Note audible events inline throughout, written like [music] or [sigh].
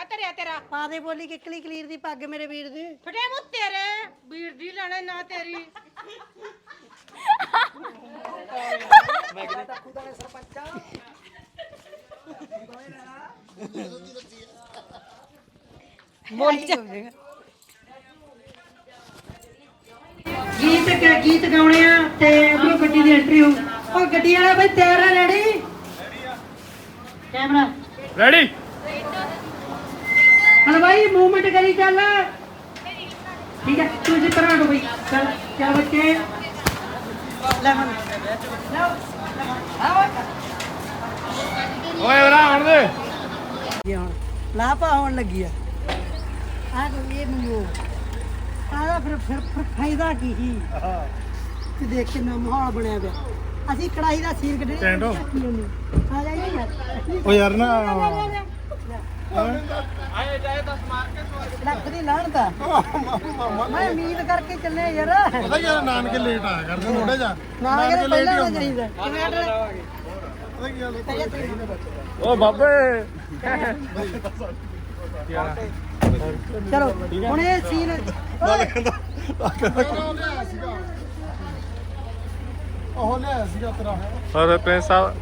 ਵਿਆਹ ਧਰਿਆ ਤੇਰਾ? ਪਾ ਦੇ ਬੋਲੀ ਕਿੱਕਲੀ ਕਲੀਰ ਦੀ ਪੱਗ ਮੇਰੇ ਵੀਰ ਦੀ। ਫਟੇ ਮੂੰ ਤੇਰੇ। ਵੀਰ ਦੀ ਲੈਣਾ ਨਾ ਤੇਰੀ। [laughs] ਬੋਲੀ ਚ ਗੀਤ ਗਾਉਣੇ ਆ ਤੇ ਉਹ ਗੱਡੀ ਦੀ ਐਂਟਰੀ ਹੋ ਉਹ ਗੱਡੀ ਵਾਲਾ ਬਈ ਤਿਆਰ ਆ ਰੈਡੀ ਕੈਮਰਾ ਰੈਡੀ ਹਲਵਾਈ ਮੂਵਮੈਂਟ ਕਰੀ ਚੱਲ। ਠੀਕ ਹੈ ਤੂੰ ਜਿਸ ਤਰ੍ਹਾਂ ਹੋ ਬਈ। ਚੱਲ ਚੱਲ ਬੱਚੇ। ਲੈ ਮਨ ਓਏ ਬਰਾ ਹੁਣ ਦੇ। ਜੀ ਹੁਣ ਲਾਪਾ ਹੋਣ ਲੱਗੀ ਆ। ਆ ਕੋਈ ਇਹ ਮੈਨੂੰ ਆਦਾ ਫਿਰ ਫਿਰ ਫਿਰ ਫਾਇਦਾ ਕੀ ਸੀ? ਤੇ ਦੇਖ ਕਿੰਨਾ ਮਾਹੌਲ ਬਣਿਆ ਪਿਆ। ਅਸੀਂ ਕੜਾਈ ਦਾ ਸੀਰ ਕੱਢੇ ਟੈਂਟੋ। ਆ ਜਾ ਜੀ। ਯਾਰ ਓ ਯਾਰ ਨਾ। ਲੱਖ ਦੀ ਲਾਹਣਤਾ ਮੈਂ ਉਮੀਦ ਕਰਕੇ ਚੱਲੇ ਯਾਰ। ਪਤਾ ਯਾਰ ਨਾਨਕੇ ਲੇਟ ਆਇਆ ਕਰਦੇ ਥੋੜਾ ਜਿਹਾ। ਨਾ ਕਿਤੇ ਪਹਿਲਾਂ ਹੋਣਾ ਚਾਹੀਦਾ ਕਿਵੇਂ ਆਡਰ ਪਤਾ ਕੀ ਗੱਲ ਓ ਬਾਬੇ। ਚਲੋ ਹੁਣ ਇਹ ਸੀਨ ਉਹ ਲਿਆ ਸੀਗਾ ਤੇਰਾ। ਔਰ ਪ੍ਰਿੰਸ ਸਾਹਿਬ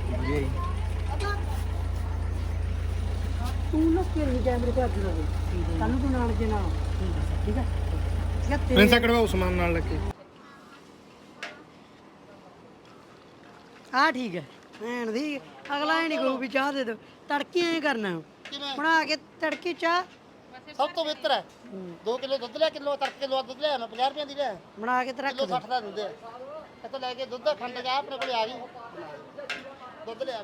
ਤੂੰ ਨਾ ਕਿਹੜੇ ਕੈਮਰੇ ਤੇ ਹੱਥ ਲਾਵੇ। ਸਾਨੂੰ ਤੂੰ ਨਾਲ ਦੇ ਨਾਲ। ਠੀਕ ਹੈ ਠੀਕ ਹੈ ਤੇਰੇ- ਪ੍ਰਿੰਸ ਕੜਵਾ ਉਸਮਾਨ ਨਾਲ ਲੱਗੇ ਆ ਠੀਕ ਹੈ ਭੈਣ ਦੀ ਅਗਲਾ ਇਹ ਨਹੀਂ ਕਹੂ ਵੀ ਚਾਹ ਦੇ ਦੋ। ਤੜਕੀ ਐ ਕਰਨਾ। ਬਣਾ ਕੇ ਤੜਕੀ ਚਾਹ। ਸਭ ਤੋਂ ਬਿਹਤਰ ਹੈ। 2 ਕਿਲੋ ਦੁੱਧ ਲਿਆ ਕਿਲੋ ਤੜਕ ਕਿਲੋ ਦੁੱਧ ਲਿਆ ਮੈਂ 50 ਰੁਪਏ ਦੀ ਲਿਆ ਬਣਾ ਕੇ ਤੇ ਰੱਖ ਕਿਲੋ ਦੇ। 60 ਦਾ ਦਿੰਦੇ ਆ। ਇੱਥੋਂ ਲੈ ਕੇ ਦੁੱਧ ਖੰਡ ਜਾ ਆਪਣੇ ਕੋਲ ਆ ਗਈ। ਦੁੱਧ ਲਿਆ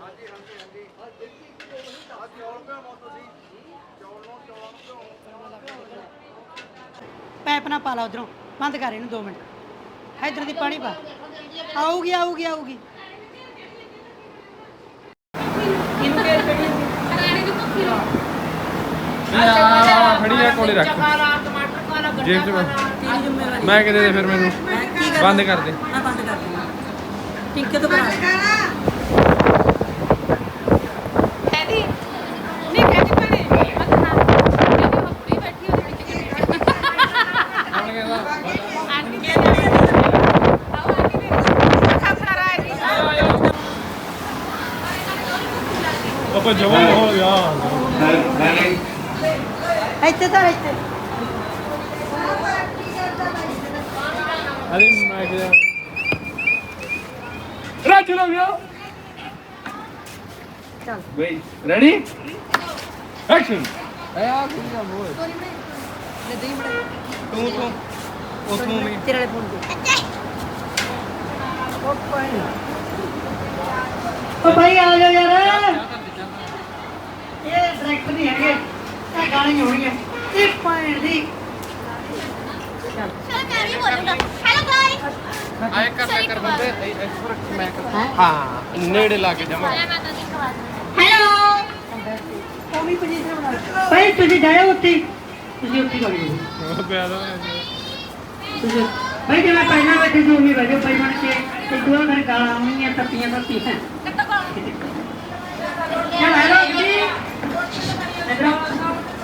ਪੈਪ ਨਾ ਪਾ ਲਾ ਉਧਰੋਂ। ਬੰਦ ਕਰ ਇਹਨੂੰ 2 ਮਿੰਟ। ਇਧਰ ਦੀ ਪਾਣੀ ਪਾ। ਆਊਗੀ ਆਊਗੀ ਆਊਗੀ। ਫੜੀ ਆ ਕੋਲੇ ਰੱਖ। ਜੇਬ ਚ ਮੈਂ- ਮੈਂ ਕਿਤੇ ਦੇ ਫਿਰ ਮੈਨੂੰ। ਬੰਦ ਕਰ ਦੇ। ਆ ਬੰਦ ਕਰ ਦੇ ਟਿੰਕੇ ਤੋਂ ਕਰਾ ਕਹਿੰਦੀ ਨਹੀਂ ਕਹਿੰਦੀ ਭੈਣੇ ਮੈਂ ਕਿਹਾ ਹਾਂ ਕਹਿੰਦੀ ਉਹ free ਬੈਠੀ ਉਹਦੇ ਵਿੱਚ ਕਿਤੇ ਕੌਣ ਕਹਿੰਦਾ ਆਂਟੀ ਕਹਿੰਦੀ ਆਓ ਆਂਟੀ ਦੇ ਖਾਫੜਾ ਰਾਏਗੀ ਆਪਾਂ ਜਵਾਨ ਹੋ ਗਿਆ ਇੱਥੇ ਤਾਂ ਇੱਥੇ ਅਰੇ ਮੈਂ ਕਿਹਾ ਰਾਜ ਲੋ ਗਿਆ ਚੱਲ ਬਈ ਰੈਡੀ ਐਕਸ਼ਨ ਐ ਆ ਕੀ ਕੰਮ ਹੋਏ ਤੂੰ ਤੂੰ ਉਥੋਂ ਵੀ ਤੇਰੇ ਵਾਲੇ ਫੋਨ ਤੇ ਉਹ ਭਾਈ ਉਹ ਭਾਈ ਆ ਜਾਓ ਯਾਰ ਇਹ ਡਾਇਰੈਕਟਰ ਨਹੀਂ ਹੈਗੇ ਇਹ ਗਾਣੀ ਹੋਣੀ ਹੈ। ਇਹ ਭਾਈ ਦੀ ਚੱਲ ਆਏ ਕਰ ਲੈ ਕਰ ਬੰਦੇ ਇਸ ਪਰ ਮੈਂ ਕਰ ਹਾਂ? ਨੇੜੇ ਲਾ ਕੇ ਜਾਵਾਂ। ਹੈਲੋ ਉਹ ਵੀ ਪੋਜੀਸ਼ਨ ਬਣਾ ਭਾਈ ਤੁਸੀਂ ਜਾਓ ਉੱਥੇ। ਤੁਸੀਂ ਉੱਥੇ ਕਰ ਲਓ ਪਿਆ ਦਾ ਤੁਸੀਂ ਭਾਈ ਜੇ ਮੈਂ ਪਹਿਲਾਂ ਬੈਠੇ ਸੀ ਉਹੀ ਬੈਠੇ ਭਾਈ ਬਣ ਕੇ ਤੇ ਦੋ ਘਰ ਗਾਲਾਂ ਆਉਣੀਆਂ ਤੱਪੀਆਂ ਤੱਪੀਆਂ ਚੱਲ ਹੈਲੋ ਜੀ। ਇਧਰ।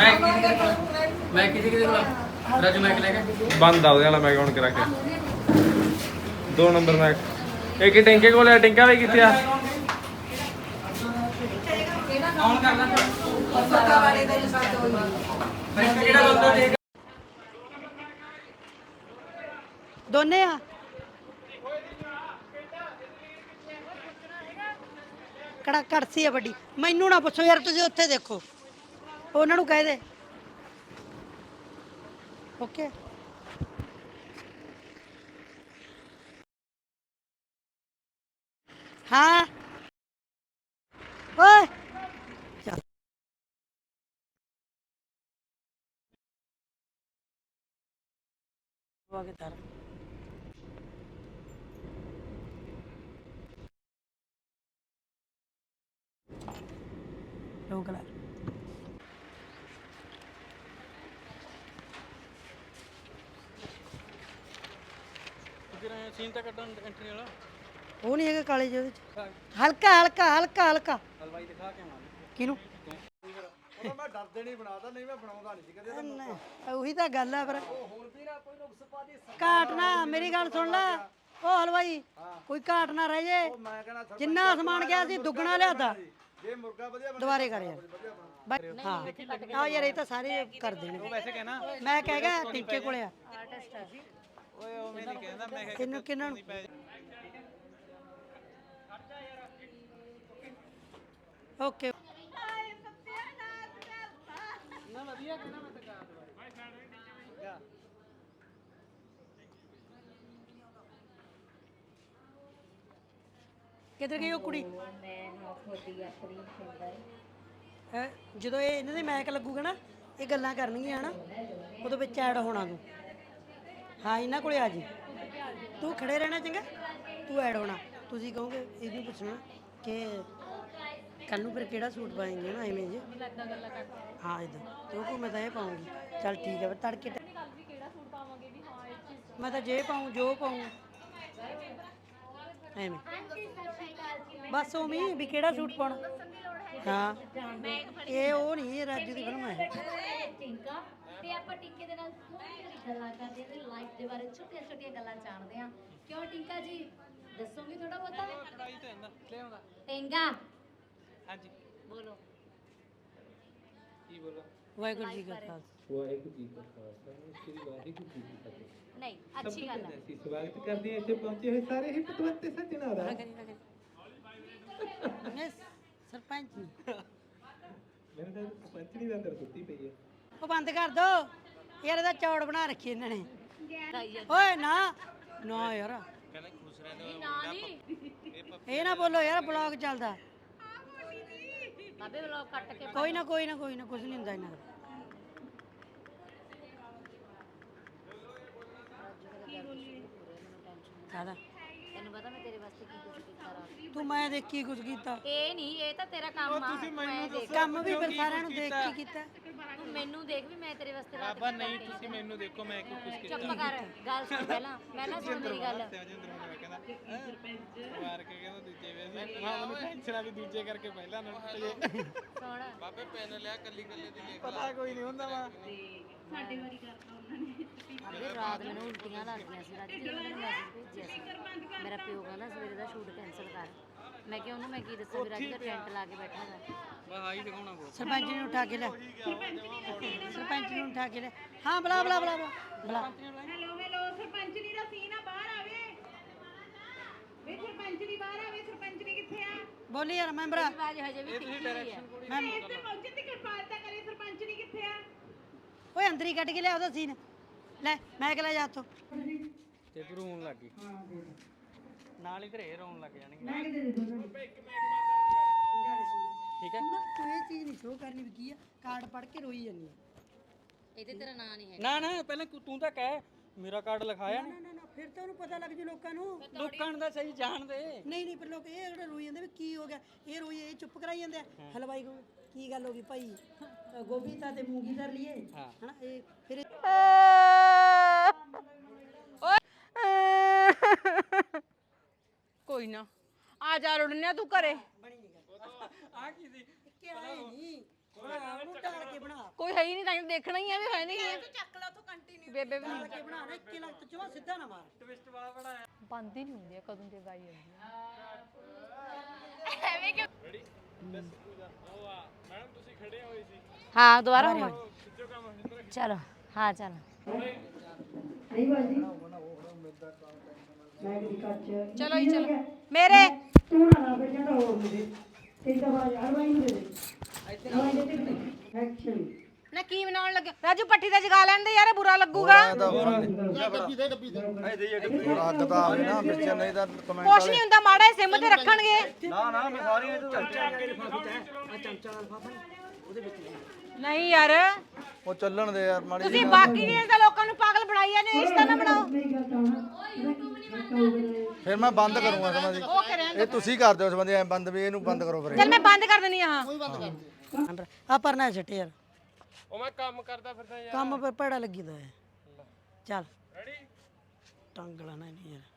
ਮੈਂ ਮੈਂ ਕਿਹਦੇ ਕਿਹਦੇ ਕੋਲ ਰਾਜੂ ਮੈਂ ਲੈ ਕੇ ਬੰਦ ਆ ਉਹਦੇ ਵਾਲਾ ਮੈਂ ਕੌਣ ਕਰਾ ਕੇ ਦੋ ਨੰਬਰ ਮੈਂ ਇੱਕ ਹੀ ਟਿੰਕੇ ਕੋਲ ਹੈ ਟਿੰਕਾ ਵੀ ਕਿੱਥੇ ਆ? ਦੋਨੇ ਆ? ਕੜਾ ਕੜਸੀ ਆ ਵੱਡੀ? ਮੈਨੂੰ ਨਾ ਪੁੱਛੋ ਯਾਰ ਤੁਸੀਂ ਉੱਥੇ ਦੇਖੋ। ਉਹਨਾਂ ਨੂੰ ਕਹਿ ਦੇ। ਓਕੇ ਹਾਂ। ਓਏ। ਵਾਗੇ ਤਾਰ ਲੋਕਲਾ ਸੀਨ ਤਾਂ ਕੱਢਣ ਐਂਟਰੀ ਵਾਲਾ ਉਹ ਨਹੀਂ ਹੈਗਾ ਕਾਲੇ ਜਿਹੇ ਉਹਦੇ ਚ ਹਲਕਾ ਹਲਕਾ ਹਲਕਾ ਹਲਕਾ ਹਲਵਾਈ ਦਿਖਾ ਕੇ ਆਵਾਂ ਕਿਹਨੂੰ ਉਹ ਮੈਂ ਡਰਦੇ ਨਹੀਂ ਬਣਾਦਾ ਨਹੀਂ ਮੈਂ ਬਣਾਉਂਦਾ ਨਹੀਂ ਸੀ ਕਦੇ ਨਹੀਂ, ਉਹੀ ਤਾਂ ਗੱਲ ਆ ਫਿਰ ਘਾਟ ਨਾ ਮੇਰੀ ਗੱਲ ਸੁਣ ਲੈ ਉਹ ਹਲਵਾਈ ਕੋਈ ਘਾਟ ਨਾ ਰਹਿ ਜੇ ਮੈਂ ਕਹਿੰਦਾ ਜਿੰਨਾ ਸਮਾਨ ਗਿਆ ਸੀ ਦੁੱਗਣਾ ਲਿਆਤਾ ਜੇ ਮੁਰਗਾ ਵਧੀਆ ਦੁਬਾਰੇ ਕਰ ਯਾਰ ਬਸ, ਹਾਂ ਆ ਯਾਰ ਇਹ ਤਾਂ ਸਾਰੇ ਕਰਦੇ ਨੇ ਵੈਸੇ ਕਹਿਣਾ ਮੈਂ ਕਹਿ ਗਿਆ ਟਿੱਕੇ ਕੋਲੇ ਆ ਓਏ ਉਹ ਕਹਿੰਦਾ ਮੈਂ ਨੂੰ ਓਕੇ। ਨਾ ਵਧੀਆ ਕਹਿਣਾ ਮੈਂ ਤਾਂ ਕਰ ਦਵਾਈ ਕਿੱਧਰ ਗਈ ਉਹ ਕੁੜੀ? ਹੈਂ, ਜਦੋਂ ਇਹ ਇਹਨਾਂ ਦੇ ਮੈਕ ਲੱਗੂਗਾ ਨਾ ਇਹ ਗੱਲਾਂ ਕਰਨਗੀਆਂ ਨਾ ਉਦੋਂ ਵਿੱਚ ਐਡ ਹੋਣਾ ਤੂੰ। ਹਾਂ ਇਹਨਾਂ ਕੋਲੇ ਆ ਜੀ। ਤੂੰ ਖੜੇ ਰਹਿਣਾ ਚੰਗਾ ਤੂੰ ਐਡ ਹੋਣਾ। ਤੁਸੀਂ ਕਹੋਗੇ ਇਹਨੂੰ ਪੁੱਛਣਾ ਕਿ ਕੱਲ ਨੂੰ ਫਿਰ ਕਿਹੜਾ ਸੂਟ ਪਾਏਂਗੇ ਨਾ ਐਵੇਂ ਜੇ। ਹਾਂ ਇਦਾਂ ਤੂੰ ਕੋ ਮੈਂ ਤਾਂ ਇਹ ਪਾਉਂਗੀ ਚੱਲ ਠੀਕ ਹੈ ਫਿਰ ਤੜਕੇ ਟ- ਮੈਂ ਤਾਂ ਜੇ ਪਾਉਂ ਜੋ ਪਾਉਂ ਐਵੇਂ। ਬਸ ਉਵੇਂ ਹੀ ਵੀ ਕਿਹੜਾ ਸੂਟ ਪਾਉਣਾ? ਹਾਂ। ਇਹ ਉਹ ਨਹੀਂ ਇਹ ਰਾਜੂ ਦੀ ਫਿਲਮ ਹੈ ਟਿੰਕਾ। ਤੇ ਆਪਾਂ ਟਿੰਕੇ ਦੇ ਨਾਲ ਥੋੜੀ ਜਿਹੀ ਗੱਲਾਂ ਕਰਦੇ ਹਾਂ ਲਾਈਫ ਦੇ ਬਾਰੇ ਛੋਟੀਆਂ ਛੋਟੀਆਂ ਗੱਲਾਂ ਜਾਣਦੇ ਹਾਂ। ਕਿਉਂ ਟਿੰਕਾ ਜੀ? ਦੱਸੋਗੇ ਥੋੜਾ ਬਹੁਤਾ? ਤੇ ਟਿੰਕਾ ਹਾਂਜੀ। ਬੋਲੋ। ਕੀ ਬੋਲਾਂ? ਵਾਹਿਗੁਰੂ ਜੀ ਕਾ ਖਾਲਸਾ। ਵਾਹਿਗੁਰੂ ਜੀ ਕਾ ਖਾਲਸਾ ਸ੍ਰੀ ਵਾਹਿਗੁਰੂ ਜੀ ਕੀ ਫਤਿਹ ਨਹੀਂ। ਅੱਛੀ ਗੱਲ ਹੈ। ਅਸੀਂ ਸਵਾਗਤ ਕਰਦੇ ਹਾਂ ਇੱਥੇ ਪਹੁੰਚੇ ਹੋਏ ਸਾਰੇ ਹੀ ਪਤਵੰਤੇ ਸੱਜਣਾ ਦਾ। ਨੇ ਸਰਪੰਚ ਜੀ। ਮੇਰੇ ਨਾਲ ਪੰਚਣੀ ਦਾ ਅੰਦਰ ਸੁੱਤੀ ਪਈ ਹੈ। ਉਹ ਬੰਦ ਕਰ ਦੋ। ਯਾਰ ਇਹਦਾ ਚੌੜ ਬਣਾ ਰੱਖੀ ਇਹਨਾਂ ਨੇ। ਓਏ ਨਾ। ਨਾ ਯਾਰ। ਕਹਿੰਦਾ ਖੁਸ਼ ਰਹਿੰਦੇ ਨਾ ਨਹੀਂ। ਇਹ ਨਾ ਬੋਲੋ ਯਾਰ ਬਲੌਗ ਚੱਲਦਾ। ਬਾਬੇ ਵਲੋਗ ਕੱਟ ਕੇ ਕੋਈ ਨਾ ਕੋਈ ਨਾ ਕੋਈ ਨਾ ਕੁਝ ਨਹੀਂ ਹੁੰਦਾ ਇਹਨਾਂ ਦਾ। ਕਾਹਦਾ ਤੈਨੂੰ ਪਤਾ ਮੈਂ ਤੇਰੇ ਵਾਸਤੇ ਕੀ ਕੁਝ ਕੀਤਾ ਰਾਤ ਤੂੰ ਮੈਂ ਦੇਖੀ ਕੁਝ ਕੀਤਾ। ਇਹ ਨਹੀਂ ਇਹ ਤਾਂ ਤੇਰਾ ਕੰਮ ਆ। ਮੈਂ ਦੇਖ। ਕੰਮ ਵੀ ਫਿਰ ਸਾਰਿਆਂ ਨੂੰ ਦੇਖ ਕੇ ਕੀਤਾ। ਤੂੰ ਮੈਨੂੰ ਦੇਖ ਵੀ ਮੈਂ ਤੇਰੇ ਵਾਸਤੇ ਰਾਤ ਬਾਬਾ ਨਹੀਂ ਤੁਸੀਂ ਮੈਨੂੰ ਦੇਖੋ ਮੈਂ ਕੀ ਕੁਝ ਕੀਤਾ। ਚੁੱਪ ਕਰ ਗੱਲ ਸੁਣ ਪਹਿਲਾਂ। ਪਹਿਲਾਂ ਸੁਣ ਮੇਰੀ ਗੱਲ। ਰਾਜਿੰਦਰ ਮੈਨੂੰ ਕਹਿੰਦਾ ਮਾਰ ਕੇ ਕਹਿੰਦਾ ਦੂਜੇ ਵੇ ਅਸੀਂ ਹਾਂ ਮੈਨੂੰ ਟੈਨਸ਼ਨ ਆ ਵੀ ਦੂਜੇ ਕਰਕੇ ਪਹਿਲਾਂ ਨਾ ਸੁਣ। ਬਾਬੇ ਪੈਨ ਲਿਆ ਕੱਲੀ ਕੱਲੀ ਦੀ ਪਤਾ ਕੋਈ ਨਹੀਂ ਹੁੰਦਾ ਵਾ। ਅੱਗੇ ਰਾਤ ਮੈਨੂੰ ਉਲਟੀਆਂ ਲੱਗਦੀਆਂ ਸੀ ਰਾਤ ਮੈਨੂੰ ਮੈਸੇਜ ਭੇਜਿਆ ਸੀ। ਮੇਰਾ ਪਿਓ ਕਹਿੰਦਾ ਸਵੇਰੇ ਦਾ ਸ਼ੂਟ ਕੈਨਸਲ ਕਰ। ਮੈਂ ਕਿਹਾ ਉਹਨੂੰ ਮੈਂ ਕੀ ਦੱਸਾਂ ਵੀ ਰਾਤ ਦਾ ਟੈਂਟ ਲਾ ਕੇ ਬੈਠਾ ਹੈ ਬਸ ਆਹੀ ਦਿਖਾਉਣਾ ਕੋ ਸਰਪੰਚ ਨੂੰ ਉਠਾ ਕੇ ਲੈ। ਸਰਪੰਚ ਨੂੰ ਉਠਾ ਕੇ ਲੈ। ਹਾਂ blah blah blah blah. Hello hello ਸਰਪੰਚਨੀ ਦਾ ਸੀਨ ਆ ਬਾਹਰ ਆਵੇ। ਵੇ ਸਰਪੰਚਨੀ ਬਾਹਰ ਆਵੇ ਸਰਪੰਚਨੀ ਕਿੱਥੇ ਆ? ਬੋਲੀ ਯਾਰ ਮੈਂਬਰਾ ਆਵਾਜ਼ ਹਜੇ ਵੀ ਟਿੱਕੀ ਹੈ ਮੈਂ ਇੱਥੇ ਪਹੁੰਚਣ ਦੀ ਕਿਰਪਾਲਤਾ ਕਰੇ ਸਰਪੰਚਨੀ ਕਿੱਥੇ ਆ? ਓਏ ਅੰਦਰ ਹੀ ਕੱਢ ਕੇ ਲਿਆ ਉਹਦਾ ਸੀਨ। ਲੈ ਮੈਂ ਕਿ ਲੈ ਜਾ ਉੱਥੋਂ ਤੇ ਤੂੰ ਰੋਣ ਲੱਗ ਗਈ। ਨਾਲ ਹੀ ਘਰੇ ਰੋਣ ਲੱਗ ਜਾਣਗੇ। ਠੀਕ ਹੈ। ਤੂੰ ਨਾ ਤੂੰ ਇਹ ਚੀਜ਼ ਨਹੀਂ ਸ਼ੋਅ ਕਰਨੀ ਵੀ ਕੀ ਆ। ਕਾਰਡ ਪੜ ਕੇ ਰੋਈ ਜਾਂਦੀ ਆ। ਇਹਦੇ ਤੇਰਾ ਨਾਂ ਨਹੀਂ ਹੈ ਨਾ ਨਾ ਪਹਿਲਾਂ ਤੂੰ ਤਾਂ ਕਹਿ ਮੇਰਾ ਕਾਰਡ ਲਿਖਾਇਆ ਨਾ ਨਾ ਨਾ ਫਿਰ ਤਾਂ ਉਹਨੂੰ ਪਤਾ ਲੱਗ ਜੂ ਲੋਕਾਂ ਨੂੰ। ਲੋਕਾਂ ਤਾਂ ਸਹੀ ਜਾਣਦੇ। ਨਹੀਂ ਨਹੀਂ ਪਰ ਲੋਕ ਇਹ ਜਿਹੜੇ ਰੋਈ ਜਾਂਦੇ ਵੀ ਕੀ ਹੋ ਗਿਆ ਇਹ ਰੋਈ ਇਹ ਚੁੱਪ ਕਰਾਈ ਜਾਂਦੇ ਆ। ਹਲਵਾਈ ਕੋ ਕੀ ਗੱਲ ਹੋ ਗਈ ਭਾਈ? ਗੋਭੀ ਤਾਂ ਤੇ ਮੂੰਗੀ ਧਰ ਲਈਏ। ਹਨਾ ਇਹ ਫਿਰ ਇਹ- ਕੋਈ ਨਾ ਆ ਜਾ ਰੁੜਨਿਆ ਤੂੰ ਘਰੇ। ਕੋਈ ਹੈ ਹੀ ਨਹੀਂ ਤਾਂ ਦੇਖਣਾ ਹੀ ਆ ਵੀ ਹੈ ਨਹੀਂ ਤੂੰ ਚੱਕ ਲੈ ਤੂੰ ਕੰਟੀਨਿਊ ਬੇਬੇ ਵੀ ਢਾਲ ਕੇ ਬਣਾ ਨਾ ਇੱਕੇ ਲੱਤ ਚੋਂ ਸਿੱਧਾ ਨਾ ਮਾਰ। ਟਵਿਸਟ ਵਾਲਾ ਬੜਾ ਹੈ ਬੰਦ ਹੀ ਨਹੀਂ ਹੁੰਦੀ ਆ ਕਦੋਂ ਦੀ ਗਾਈ ਜਾਂਦੀ ਹਾਂ ਦੁਬਾਰਾ ਚਲੋ ਹਾਂ ਚਲ ਚਲੋ ਜੀ ਚਲੋ ਮੇਰੇ ਤੂੰ ਨਾ ਲਾ ਬੇਟਾ ਤਾਂ ਹੋਰ ਦੇ ਤੇ ਦਵਾ ਹਲਵਾਈ ਨੂੰ ਦੇ ਦੇ ਹਲਵਾਈ ਦੇ ਦੇ ਐਕਸ਼ਨ ਨਾ ਕੀ ਬਣਾਉਣ ਲੱਗੇ ਰਾਜੂ ਪੱਠੀ ਤੇ ਜਗਾ ਲੈਂਦੇ ਯਾਰ ਬੁਰਾ ਲੱਗੂਗਾ ਅੱਗ ਤਾਂ ਆਵੇ ਨਾ ਵਿੱਚ ਨਹੀਂ ਤਾਂ ਕਮੈਂਟ ਕੁਛ ਨਹੀਂ ਹੁੰਦਾ ਮਾੜਾ ਸਿਮ ਤੇ ਰੱਖਣਗੇ ਨਾ ਨਾ ਮੈਂ ਸਾਰੀਆਂ ਨਹੀਂ ਯਾਰ। ਉਹ ਚੱਲਣ ਦੇ ਯਾਰ ਮਾੜੀ ਤੁਸੀਂ ਬਾਕੀ ਨੇ ਤਾਂ ਲੋਕਾਂ ਨੂੰ ਪਾਗਲ ਬਣਾ ਬਣਾਈ ਜਾਂਦੇ ਇਸ ਤਰ੍ਹਾਂ ਨਾ ਬਣਾਓ ਫਿਰ ਮੈਂ ਬੰਦ ਕਰੂੰਗਾ ਸਮਝ ਇਹ ਤੁਸੀਂ ਕਰ ਦਿਓ ਸਮਝ ਐ ਬੰਦ ਵੀ ਇਹਨੂੰ ਬੰਦ ਕਰੋ ਫਿਰ। ਚੱਲ ਮੈਂ ਬੰਦ ਕਰ ਦਿੰਦੀ ਹਾਂ। ਆ ਪਰਨਾ ਛੱਟੇ ਯਾਰ। ਉਹ ਮੈਂ ਕੰਮ ਕਰਦਾ ਫਿਰਦਾ ਯਾਰ। ਕੰਮ ਪਰ ਪੜਾ ਲੱਗੀ ਦਾ ਹੈ। ਚੱਲ। ਰੈਡੀ ਟੰਗ ਲਾਣਾ ਨਹੀਂ ਯਾਰ।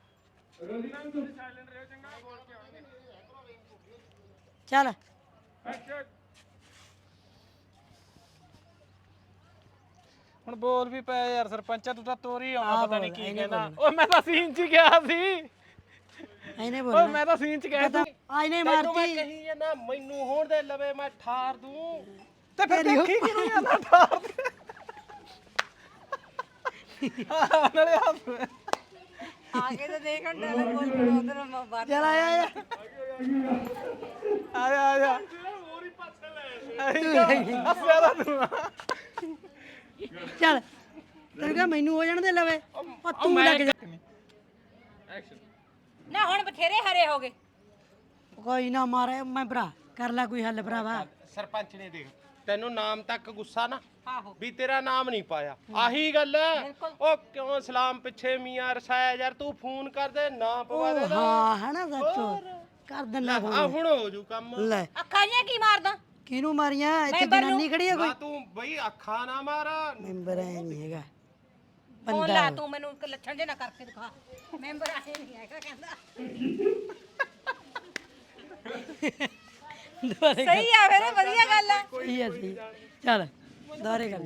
ਚੱਲ। ਹੁਣ ਬੋਲ ਵੀ ਪਿਆ ਯਾਰ ਸਰਪੰਚਾ ਤੂੰ ਤਾਂ ਤੋਰੀ ਆਉਣਾ ਪਤਾ ਨਹੀਂ ਕੀ ਕਹਿੰਦਾ। ਓਏ ਮੈਂ ਤਾਂ ਸੀਨ ਚ ਹੀ ਗਿਆ ਸੀ। ਐਨੇ ਬੋਲ ਮੈਂ ਤਾਂ ਸੀਨ ਚ ਗਿਆ ਸੀ। ਆਇਨੇ ਤੈਨੂੰ ਮੈਂ ਮਾਰਤੀ ਕਹੀ ਜਾਂਦਾ ਮੈਨੂੰ ਹੋਣ ਦੇ ਲਵੇ ਮੈਂ ਠਾਰ ਦੂੰ। ਤੇ ਫਿਰ ਦੇਖੀ ਕਿਉਂ ਜਾਂਦਾ ਠਾਰ ਦੇ। ਨਾਲੇ ਹੱਸ ਆਗੇ ਤਾਂ ਦੇਖ ਹੁਣ ਬੋਲ ਉਧਰ ਬਾਹਰ ਚੱਲ ਆਇਆ ਆਇਆ। ਆ ਜਾ ਆ ਜਾ ਹੱਸਿਆ ਤਾਂ ਤੂੰ। ਆ। ਚੱਲ ਤੈਨੂੰ ਕਿਹਾ ਮੈਨੂੰ ਹੋ ਜਾਣ ਦੇ ਲਵੇ। ਉਹ ਤੂੰ ਲੱਗ ਜਾ। ਨਾ ਹੁਣ ਬਥੇਰੇ ਹਰੇ ਹੋ ਗਏ। ਕੋਈ ਨਾ ਮਾਰੇ ਮੈਂ ਭਰਾ ਕਰ ਲੈ ਕੋਈ ਹੱਲ ਭਰਾਵਾ। ਸਰਪੰਚ ਨੇ ਦੇਖ ਤੈਨੂੰ ਨਾਮ ਤੱਕ ਗੁੱਸਾ ਨਾ ਵੀ ਤੇਰਾ ਨਾਮ ਨਹੀਂ ਪਾਇਆ। ਆਹੀ ਗੱਲ ਹੈ ਉਹ ਕਿਉਂ ਸਲਾਮ ਪਿੱਛੇ ਮੀਆਂ ਰਸਾਇਆ ਯਾਰ ਤੂੰ ਫੋਨ ਕਰ ਦੇ ਨਾ ਪਵਾ ਦੇ ਉਹ ਹਾਂ ਹਨਾ ਸੱਚੋ। ਕਰ ਦਿੰਦਾ ਆ ਫੋਨ। ਹੁਣ ਹੋ ਜੂ ਕੰਮ। ਲੈ। ਅੱਖਾਂ ਜੀਆਂ ਕੀ ਮਾਰਦਾ? ਕਿਹਨੂੰ ਮਾਰੀਆਂ? ਇੱਥੇ ਜਨਾਨੀ ਖੜੀ ਆ ਕੋਈ? ਤੂੰ ਬਈ ਅੱਖਾਂ ਨਾ ਮਾਰ। ਮੈਂਬਰ ਐ ਨਹੀਂ ਹੈਗਾ। ਫੋਨ ਲਾ ਤੂੰ ਮੈਨੂੰ ਇੱਕ ਲੱਛਣ ਜੇ ਨਾ ਕਰਕੇ ਦਿਖਾ। ਮੈਂਬਰ ਆਏ ਨਹੀਂ ਹੈਗਾ ਕਹਿੰਦਾ। ਦੁਬਾਰੇ ਸਹੀ ਆ ਫਿਰ ਵਧੀਆ ਗੱਲ ਆ। ਸਹੀ ਆ ਸਹੀ ਚੱਲ ਦੁਬਾਰੇ ਕਰ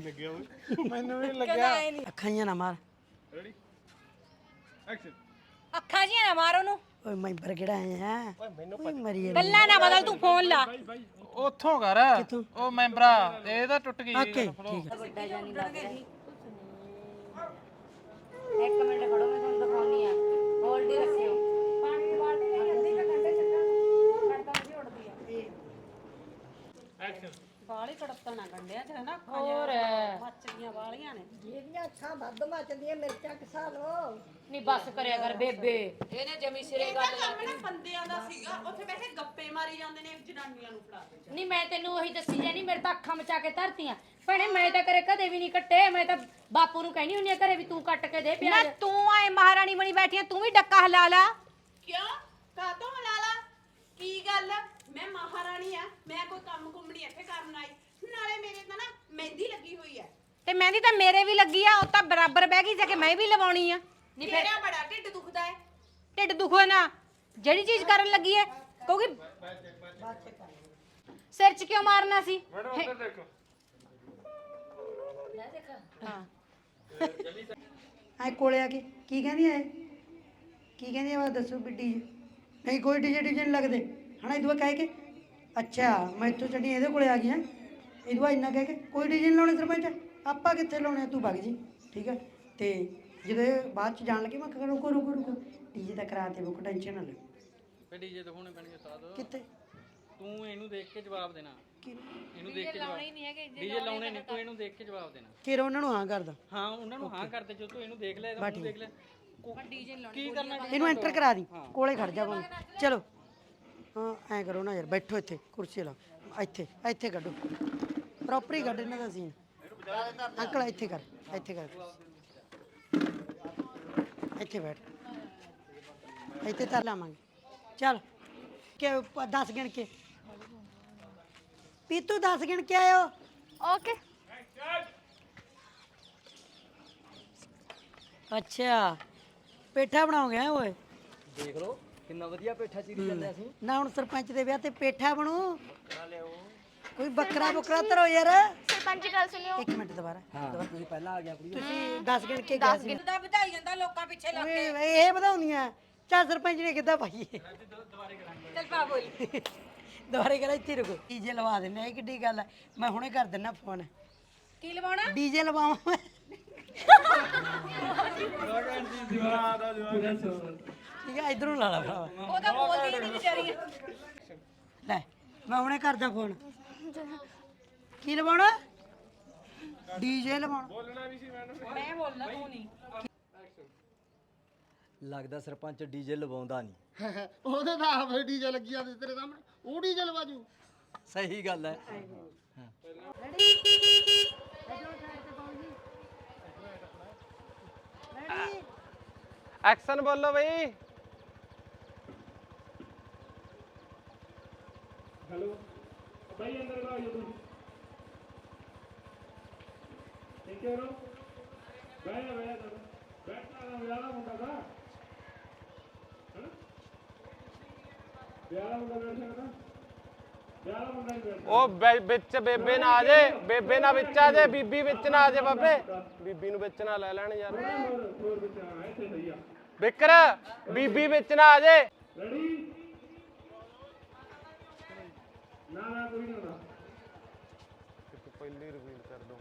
ਮੈਨੂੰ ਵੀ ਕਹਿੰਦਾ ਆਏ ਨਹੀਂ। ਅੱਖਾਂ ਜਿਹੀਆਂ ਨਾ ਮਾਰ। ਅੱਖਾਂ ਜੀਆਂ ਨਾ ਮਾਰ ਉਹਨੂੰ। ਓਏ ਮੈਂਬਰ ਕਿਹੜਾ ਆਇਆ ਹੈ। ਓਏ ਮੈਨੂੰ ਮਰੀ ਜਾਂਦਾ। ਗੱਲਾਂ ਨਾ ਬਦਲ ਤੂੰ ਫੋਨ ਲਾ। ਉੱਥੋਂ ਕਰ। ਉਹ ਮੈਂਬਰਾ ਇਹ ਤਾਂ ਟੁੱਟ ਗਈ। ਓਕੇ ਠੀਕ ਹੈ। ਇੱਕ ਮਿੰਟ ਖੜੋ ਮੈਂ ਤੁਹਾਨੂੰ ਦਿਖਾਉਣੀ ਆ। ਹੋਲਡ ਹੀ ਰੱਖਿਓ। ਪਾਣੀ ਦੀ ਬਾਲਟੀ ਲੈ ਅੱਧੀ ਘੰਟੇ ਚੱਕਾ ਕੜਕਾ ਵੀ ਉੱਡਦੀ ਆ। ਬਾਲੀ ਕੜਪਣਾ ਗੰਡਿਆ ਚ ਨਾ ਹੋਰ। ਮੱਛੀਆਂ ਵਾਲੀਆਂ ਨੇ। ਜਿਹੜੀਆਂ ਅੱਖਾਂ ਵੱਧ ਮੱਚਦੀਆਂ ਮਿਰਚਾਂ ਕਿਸਾ ਲੋ ਨਹੀਂ ਬਸ ਕਰਿਆ ਕਰ ਬੇਬੇ। ਇਹਨੇ ਜਮੀ ਸਿਰੇ ਗੱਲ ਬੰਦਿਆਂ ਦਾ ਸੀਗਾ ਉੱਥੇ ਬੈਠੇ ਗੱਪੇ ਮਾਰੀ ਜਾਂਦੇ ਨੇ ਜਨਾਨੀਆਂ ਨੂੰ ਫੜਾ ਕੇ ਨਹੀਂ ਮੈਂ ਤੈਨੂੰ ਉਹੀ ਦੱਸੀ ਜਾਨੀ ਮੇਰੇ ਤਾਂ ਅੱਖਾਂ ਮਚਾ ਕੇ ਧਰਤੀਆਂ। ਭੈਣੇ ਮੈਂ ਤਾਂ ਕਰੇ ਕਦੇ ਵੀ ਨਹੀਂ ਕੱਟੇ ਮੈਂ ਤਾਂ ਬਾਪੂ ਨੂੰ ਕਹਿਣੀ ਹੁੰਨੀ ਆ ਘਰੇ ਵੀ ਤੂੰ ਕੱਟ ਕੇ ਦੇ ਨਾ ਪਿਆਜ਼। ਤੂੰ ਆਏ ਮਹਾਰਾਣੀ ਬਣੀ ਬੈਠੀ ਆ ਤੂੰ ਵੀ ਡੱਕਾ ਹਲਾ ਲਾ। ਕਿਉਂ? ਕਾਤੋਂ ਹਲਾਲਾ ਕੀ ਗੱਲ? ਮੈਂ ਮਹਾਰਾਣੀ ਆ ਮੈਂ ਕੋਈ ਕੰਮ ਕੁੰਮੜੀ ਇੱਥੇ ਕਰਨ ਆਈ। ਨਾਲੇ ਮੇਰੇ ਤਾਂ ਨਾ ਮਹਿੰਦੀ ਲੱਗੀ ਹੋਈ ਹੈ ਤੇ ਮਹਿੰਦੀ ਤਾਂ ਮੇਰੇ ਵੀ ਲੱਗੀ ਆ ਉਹ ਤਾਂ ਬਰਾਬਰ ਬਹਿ ਗਈ ਜੇ ਕਿ ਮੈਂ ਵੀ ਲਵਾਉਣੀ ਆ। ਨਹੀਂ ਮੇਰਾ ਬੜਾ ਢਿੱਡ ਦੁਖਦਾ ਹੈ ਢਿੱਡ ਦੁਖੋ ਨਾ। ਜਿਹੜੀ ਚੀਜ਼ ਕਰਨ ਲੱਗੀ ਐ ਕਿਉਂਕਿ ਸਿਰ 'ਚ ਕਿਉਂ ਮਾਰਨਾ ਸੀ? ਐ ਕੋਲੇ ਆ ਕੇ ਕੀ ਕਹਿੰਦੀ ਐ ਕੀ ਕਹਿੰਦੀ ਆ ਦੱਸੋ ਬਿੱਡੀ ਨਹੀਂ ਕੋਈ ਡੀਜੇ ਡੀਜੇ ਨਹੀਂ ਲੱਗਦੇ। ਹਣਾ ਇਦਵਾ ਕਹਿ ਕੇ? ਅੱਛਾ ਮੈਂ ਇੱਥੋਂ ਚੱਡੀ ਇਹਦੇ ਕੋਲੇ ਆ ਗਈ ਹਾਂ। ਇਦਵਾ ਇੰਨਾ ਕਹਿ ਕੇ ਕੋਈ ਡੀਜੇ ਨਹੀਂ ਲਾਉਣੇ ਸਰਪੰਚ? ਆਪਾਂ ਕਿੱਥੇ ਲਾਉਣੇ ਆ, ਤੂੰ ਵਗ ਜੀ ਠੀਕ ਹੈ ਤੇ ਜਦੋਂ ਇਹ ਬਾਅਦ ਚ ਜਾਣ ਲੱਗੀ ਮੈਂ ਕਿਹਾ ਰੁਕੋ ਰੁਕੋ ਰੁਕੋ। ਡੀਜੇ ਤਾਂ ਕਰਾ ਤੇ ਬੁੱਕ ਟੈਨਸ਼ਨ ਨਾ ਲੈ। ਫੇ ਡੀਜੇ ਤੋਂ ਹੋਣੇ ਪੈਣਗੇ ਸਾਦ ਕਿੱਥੇ? ਤੂੰ ਇਹਨੂੰ ਦੇਖ ਕੇ ਜਵਾਬ ਦੇਣਾ। ਇਹਨੂੰ ਦੇਖ ਕੇ ਜਵਾਬ। ਡੀਜੇ ਲਾਉਣੇ ਨਹੀਂ ਤੂੰ ਇਹਨੂੰ ਦੇਖ ਕੇ ਜਵਾਬ ਦੇਣਾ। ਕਿਰ ਉਹਨਾਂ ਨੂੰ ਹਾਂ ਕਰਦਾ ਹਾਂ ਉਹਨਾਂ ਨੂੰ ਹਾਂ ਕਰਦੇ ਜੋ ਤੂੰ ਇਹਨੂੰ ਦੇਖ ਲੈ ਇਹਨੂੰ ਦੇਖ ਲੈ। ਕੀ ਕਰਨਾ ਇਹਨੂੰ ਐਂਟਰ ਕਰਾ ਦੀ ਕੋਲੇ ਖੜ ਜਾ ਚਲੋ। ਹਾਂ ਐ ਕਰੋ ਨਾ ਯਾਰ ਬੈਠੋ ਇੱਥੇ ਕੁਰਸੀ ਲਾ ਇੱਥੇ ਇੱਥੇ ਕੱਢੋ। ਪ੍ਰੋਪਰ ਹੀ ਕੱਢ ਇਹਨਾਂ ਦਾ ਸੀਨ ਅੰਕਲ ਇੱਥੇ ਕਰ ਇੱਥੇ ਕਰ। ਇੱਥੇ ਬੈਠ। ਇੱਥੇ ਤਰ ਲਾਵਾਂਗੇ। ਚੱਲ ਕਿ 10 ਗਿਣ ਕੇ। ਪੀਤੂ 10 ਗਿਣ ਕੇ ਆਇਓ। ਓਕੇ। ਅੱਛਾ ਪੇਠਾ ਬਣਾਓਗੇ ਹੈਂ ਓਏ? ਦੇਖ ਲਓ। ਕਿੰਨਾ ਵਧੀਆ ਪੇਠਾ ਚੀਰੀ ਜਾਂਦੇ ਅਸੀਂ। ਨਾ ਹੁਣ ਸਰਪੰਚ ਦੇ ਵਿਆਹ ਤੇ ਪੇਠਾ ਬਣੂ। ਕੋਈ ਬੱਕਰਾ ਬੱਕਰਾ ਧਰੋ ਯਾਰ। ਸਰਪੰਚ ਗੱਲ ਸੁਣਿਓ। ਇੱਕ ਮਿੰਟ ਦੁਬਾਰਾ। ਹਾਂ। ਤੁਸੀਂ ਪਹਿਲਾਂ ਆ ਗਿਆ ਕੁੜੀ ਤੁਸੀਂ 10 ਗਿਣ ਕੇ ਗਿਆ ਸੀ। ਦਾ ਵਧਾਈ ਜਾਂਦਾ ਲੋਕਾਂ ਪਿੱਛੇ ਲੱਗ ਓਏ, ਇਹ ਵਧਾਉਂਦੀਆਂ ਚਾ ਸਰਪੰਚ ਨੇ ਕਿੱਦਾਂ ਪਾਈਏ ਚੱਲ ਪਾ ਬੋਲ। ਦੁਬਾਰੇ ਕਰਾ ਇੱਥੇ ਰੁਕੋ। ਡੀਜੇ ਲਵਾ ਦਿੰਨੇ ਆ ਇਹ ਕਿੱਡੀ ਗੱਲ ਹੈ ਮੈਂ ਹੁਣੇ ਕਰ ਦਿੰਨਾ ਫੋਨ। ਕੀ ਲਵਾਉਣਾ? ਡੀਜੇ ਲਵਾਵਾਂ ਮੈਂ। ਠੀਕ ਹੈ ਇਧਰੋਂ ਲਾ ਲਾ ਭਰਾਵਾ। ਉਹ ਤਾਂ ਬੋਲਦੀ ਨਹੀਂ ਵਿਚਾਰੀ। ਲੈ ਮੈਂ ਹੁਣੇ ਕਰਦਾ ਫੋਨ ਕੀ ਲਵਾਉਣਾ? ਡੀਜੇ ਲਵਾਉਣਾ। ਮੈਂ ਬੋਲਣਾ ਤੂੰ ਨਹੀਂ। ਲੱਗਦਾ ਸਰਪੰਚ ਡੀਜੇ ਲਵਾਉਂਦਾ ਨਹੀਂ। ਉਹਦੇ ਤਾਂ ਆਪ ਡੀਜੇ ਲੱਗੀ ਜਾਂਦੇ ਤੇਰੇ ਸਾਹਮਣੇ। ਉਹ ਡੀਜੇ ਲਵਾਜੂ ਸਹੀ ਗੱਲ ਹੈ। ਐਕਸ਼ਨ ਬੋਲੋ ਬਈ। ਹੈਲੋ। ਬਾਈ ਅੰਦਰ ਆ ਜਾਓ ਤੁਸੀਂ। ਠੀਕ ਹੈ ਰੋ। ਬਹਿ ਜਾ ਬਹਿ ਜਾ ਤੂੰ। ਬੈਠਣਾ ਨਾ ਵਿਆਹ ਦਾ ਮੁੰਡਾ ਦਾ ਹੈਂ? ਵਿਆਹ ਦਾ ਮੁੰਡਾ ਬੈਠ ਸਕਦਾ। ਵਿਆਹ ਦਾ ਮੁੰਡਾ ਨਹੀਂ ਬੈਠ ਉਹ ਵਿੱਚ ਬੇਬੇ ਨਾ ਆ ਜੇ। ਬੇਬੇ ਨਾ ਵਿੱਚ ਆ ਜੇ ਬੀਬੀ ਵਿੱਚ ਨਾ ਆ ਜੇ ਬਾਬੇ। ਬੀਬੀ ਨੂੰ ਵਿੱਚ ਨਾ ਲੈ ਲੈਣ ਯਾਰ। ਵਿਕਰ ਬੀਬੀ ਵਿੱਚ ਨਾ ਆ ਜੇ ਰੈਡੀ ਨਾ ਨਾ ਕੋਈ ਨਾ ਹੁੰਦਾ ਪਹਿਲੀ ਰਿਵੀਲ ਕਰ ਦੋ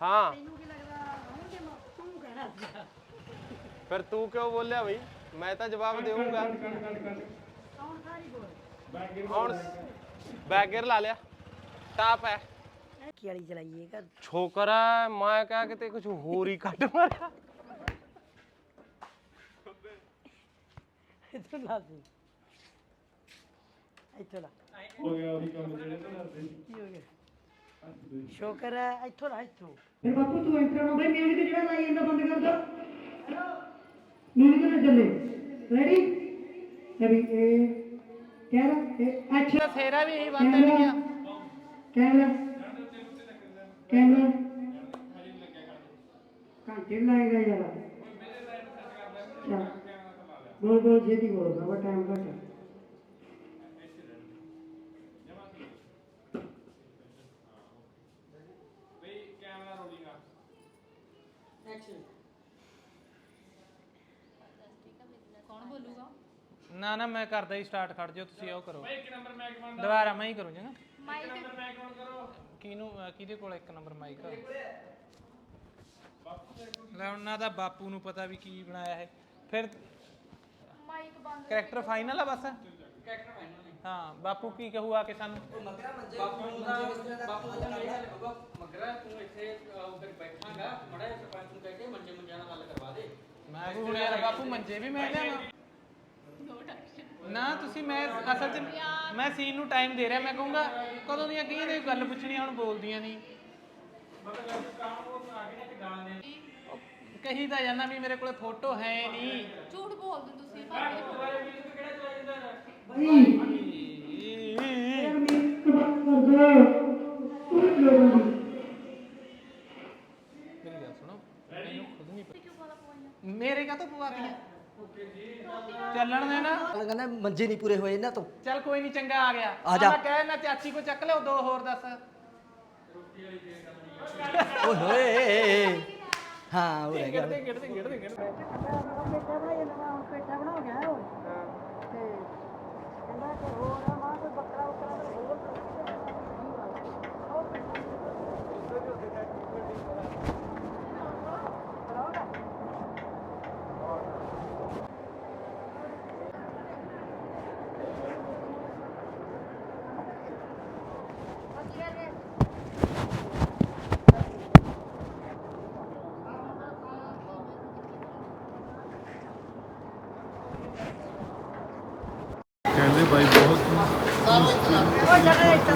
ਹਾਂ। ਤੈਨੂੰ ਕੀ ਲੱਗਦਾ? ਆਉਣਗੇ ਮੈਂ ਤੂੰ ਕਹਿਣਾ ਸੀਗਾ ਫਿਰ ਤੂੰ ਕਿਉਂ ਬੋਲਿਆ ਬਈ? ਮੈਂ ਤਾਂ ਜਵਾਬ ਦੇਵਾਂਗਾ ਆਉਣ ਸਾਰੀ ਬੋਲ? ਹੁਣ ਬੈਗਰ ਲਾ ਲਿਆ। ਟਾਪ ਹੈ। ਕੀ ਵਾਲੀ ਚਲਾਈਏ ਕਰ ਛੋਕਰਾ ਮੈਂ ਕਿਹਾ ਕਿਤੇ ਕੁਝ ਹੋਰ ਹੀ ਕੱਢ ਮਾਰਿਆ। ਇੱਥੋਂ ਲਾ ਦੇ ਇੱਥੋਂ ਲਾ। ਹੋ ਗਿਆ ਉਹੀ ਕੰਮ ਜਿਹੜੇ ਤੋਂ ਕਰਦੇ ਕੀ ਹੋ ਗਿਆ? ਸ਼ੁਕਰ ਹੈ ਇੱਥੋਂ ਲਾ ਇੱਥੋਂ। ਫਿਰ ਬਾਪੂ ਤੂੰ ਇੰਟਰ ਨੂੰ ਬਈ ਮਿਊਜ਼ਿਕ ਜਿਹੜਾ ਲਾਈ ਜਾਂਦਾ ਬੰਦ ਕਰ ਦੋ ਮਿਊਜ਼ਿਕ ਨਾ ਚੱਲੇ ਰੈਡੀ ਰੈਡੀ ਇਹ ਕੈਮਰਾ ਐਕਸ਼ਨ ਫੇਰਾ ਵੀ ਇਹੀ ਬਾਤ ਹੈ ਗਿਆ। ਕੈਮਰਾ। ਕੈਮਰਾ। ਘੰਟੇ ਲਾਏਗਾ ਯਾਰ। ਚਲ। ਬੋਲ ਬੋਲ ਜੇਦੀ ਬੋਲ ਬਾਬਾ ਟਾਈਮ ਘੱਟ ਹੈ। ਕੌਣ ਬੋਲੂਗਾ ਨਾ ਨਾ ਮੈਂ ਕਰਦਾ ਹੀ ਸਟਾਰਟ ਖੜ ਜਾਓ ਤੁਸੀਂ ਉਹ ਕਰੋ। ਦੁਬਾਰਾ ਮੈਂ ਹੀ ਕਰੂੰ ਜਗਾ ਮਾਈਕ ਕਿਹਨੂੰ ਅਹ ਕਿਹਦੇ ਕੋਲ ਇੱਕ ਨੰਬਰ ਮਾਈਕ ਲੈ ਉਹਨਾਂ ਦਾ ਬਾਪੂ ਨੂੰ ਪਤਾ ਵੀ ਕੀ ਬਣਾਇਆ ਹੈ ਫਿਰ ਮਾਈਕ ਬੰਦ ਕੈਰੈਕਟਰ ਫਾਈਨਲ ਆ ਬਸ? ਕੈਰੈਕਟਰ ਫਾਈਨਲ ਹਾਂ। ਬਾਪੂ ਕੀ ਕਹੂ ਆ ਕੇ ਸਾਨੂੰ? ਮਗਰਾ ਤੂੰ ਇੱਥੇ ਉਧਰ ਬੈਠਾਂਗਾ। ਮੜਾ ਸਰਪੰਚ ਨੂੰ ਕਹਿ ਕੇ ਮੰਜੇ ਮੰਜਿਆਂ ਦਾ ਹੱਲ ਕਰਵਾ ਦੇ। ਮੈਂ ਹੁਣ ਯਾਰ ਬਾਪੂ ਮੰਜੇ ਵੀ ਮੈਂ ਲਿਆਵਾਂ। ਨਾ ਤੁਸੀਂ ਮੈਂ ਅਸਲ 'ਚ ਮੈਂ ਸੀਨ ਨੂੰ ਟਾਈਮ ਦੇ ਰਿਹਾ ਮੈਂ ਕਹੂੰਗਾ ਕਦੋਂ ਦੀਆਂ ਕਹੀਆਂ ਨੇ ਗੱਲ ਪੁੱਛਣੀ ਹੁਣ ਬੋਲਦੀਆਂ ਨਹੀਂ ਉਹ ਕਹੀ ਤਾਂ ਜਾਂਦਾ ਵੀ ਮੇਰੇ ਕੋਲੇ ਫੋਟੋ ਹੈ ਨਹੀਂ ਝੂਠ ਬੋਲਦੇ ਤੁਸੀਂ। ਭਾਵੇਂ ਮੇਰੀ ਗੱਲ ਸੁਣੋ ਮੈਨੂੰ ਖੁਦ ਨਹੀਂ ਪਤਾ। ਮੇਰੇ ਕਾ ਤੋਂ ਪਵਾਤੀਆਂ ਚੱਲਣ ਦੇ ਨਾ। ਕਹਿੰਦਾ ਮੰਜੇ ਨਹੀਂ ਪੂਰੇ ਹੋਏ ਇਹਨਾਂ ਤੋਂ। ਚੱਲ ਕੋਈ ਨਹੀਂ ਚੰਗਾ ਆ ਗਿਆ। ਆ ਜਾ। ਮੈਂ ਕਹਿ ਨਾ ਚਾਚੀ ਕੋ ਚੱਕ ਲਿਓ ਦੋ ਹੋਰ ਦੱਸ। ਓਏ ਹੋਏ। ਹਾਂ ਉਹ ਰਹਿ ਗਿਆ। ਗਿੜਦੇ ਗਿੜਦੇ ਗਿੜਦੇ ਪੇਟਾ ਬਣਾਈ ਨਵਾਂ ਹੁਣ ਪੇਟਾ ਬਣਾ ਗਿਆ ਉਹ। ਤੇ ਕਹਿੰਦਾ ਕਿ ਹੋਰ ਆ ਮਾਂ ਕੋਈ ਬੱਕਰਾ ਬੱਕਰਾ ਤੇ ਹੋਰ ਕਹਿੰਦੇ ਬਾਈ ਬਹੁਤ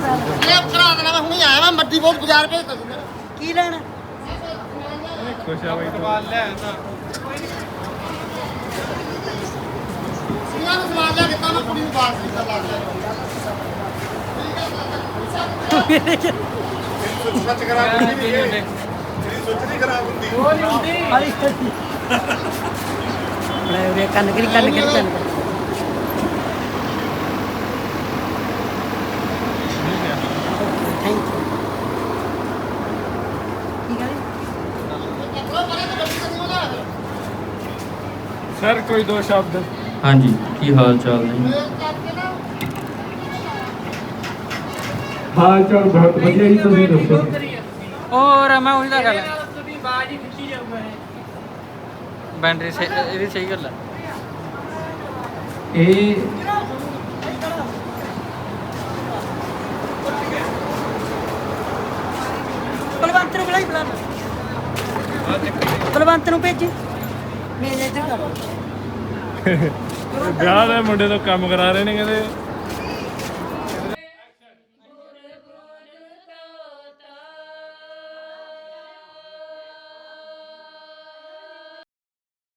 ਕਰਾ ਦੇਣਾ ਮੈਂ ਹੁਣੇ ਆਇਆ ਮੈਂ ਮੱਡੀ ਬਹੁਤ ਬਾਜ਼ਾਰ ਭੇਜ ਤਾ ਕੀ ਲੈਣਾ? ਖੁਸ਼ ਆ ਬਾਈ ਸਵਾਲ ਲੈ ਆਂਦਾ ਇਹਨਾਂ ਨੂੰ ਸਮਾਨ ਲਿਆ ਕਿਤਾ ਮੈਂ ਕੁੜੀ ਨੂੰ ਬਾਹਰ ਸੀ ਲਾ ਦਿਆ ਸੱਚ ਕਰਾ ਦਿੰਦੀ ਨਹੀਂ ਇਹ ਸੋਚ ਨਹੀਂ ਖਰਾਬ ਹੁੰਦੀ। ਹਾਲੀ ਲੈ [laughs] ਉਰੇ ਕੰਨ ਕਰੀ ਕੰਨ ਕਰੀ ਕੰਨ ਕਰੀ ਥੈਂਕ ਯੂ ਕੀ ਕਰੇ ਸਰ ਕੋਈ ਦੋ ਸ਼ਬਦ। ਹਾਂਜੀ ਕੀ ਹਾਲ ਚਾਲ ਨੇ? ਹਾਲ ਚਾਲ ਬਹੁਤ ਵਧੀਆ ਜੀ ਤੁਸੀਂ ਦੱਸੋ। ਹੋਰ ਮੈਂ ਉਹੀ ਤਾਂ ਗੱਲ ਤੁਹਾਡੀ ਆਵਾਜ਼ ਹੀ ਖਿੱਚੀ ਜਾਊਗਾ ਬੈਟਰੀ ਇਹਦੀ ਸਹੀ ਗੱਲ ਹੈ ਇਹ ਬਲਵੰਤ ਨੂੰ ਬੁਲਾਈ ਬੁਲਾ ਬਲਵੰਤ ਨੂੰ ਭੇਜੀ। ਮੇਰੇ ਇੱਧਰ ਕਰ ਵਿਆਹ ਦੇ ਮੁੰਡੇ ਤੋਂ ਕੰਮ ਕਰਾ ਰਹੇ ਨੇ ਕਹਿੰਦੇ